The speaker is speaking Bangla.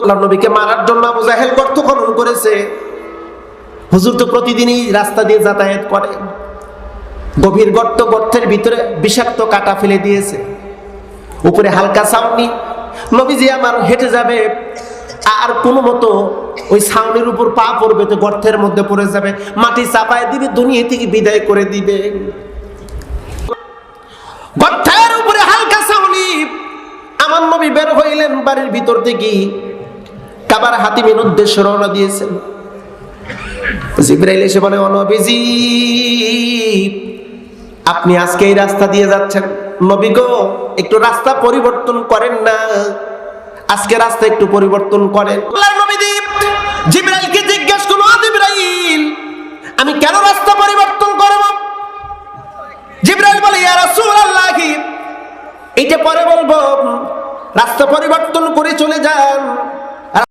নবীকে মারার জন্য আবু জাহেল গর্ত খনন করেছে। হুজুর তো প্রতিদিনই রাস্তা দিয়ে যাতায়াত করে। গভীর গর্ত, গর্তের ভিতরে বিষাক্ত কাটা ফেলে দিয়েছে। উপরে হালকা ছাউনি। নবীজি আমার হেঁটে যাবে, আর কোনো মতো ওই ছাউনির উপর পা পড়বে তো গর্তের মধ্যে পড়ে যাবে। মাটি চাপায় দিবে, দুনিয়া থেকে বিদায় করে দিবে। গর্তের উপরে হালকা ছাউনি। আমার নবী বের হইলেন বাড়ির ভিতর থেকে। কাবার হাতিমের উদ্দেশ্যে রওনা দিয়েছেন। জিব্রাইল এসে বলে অনবিজি আপনি আজকে এই রাস্তা দিয়ে যাচ্ছেন। নবী গো, একটু রাস্তা পরিবর্তন করেন না। আজকে রাস্তা একটু পরিবর্তন করেন। জিব্রাইলকে জিজ্ঞেস করল "ও জিব্রাইল, আমি কেন রাস্তা পরিবর্তন করব? জিব্রাইল বলে, ইয়া রাসূলুল্লাহ, এইটা পরে বলব। রাস্তা পরিবর্তন করে চলে যান।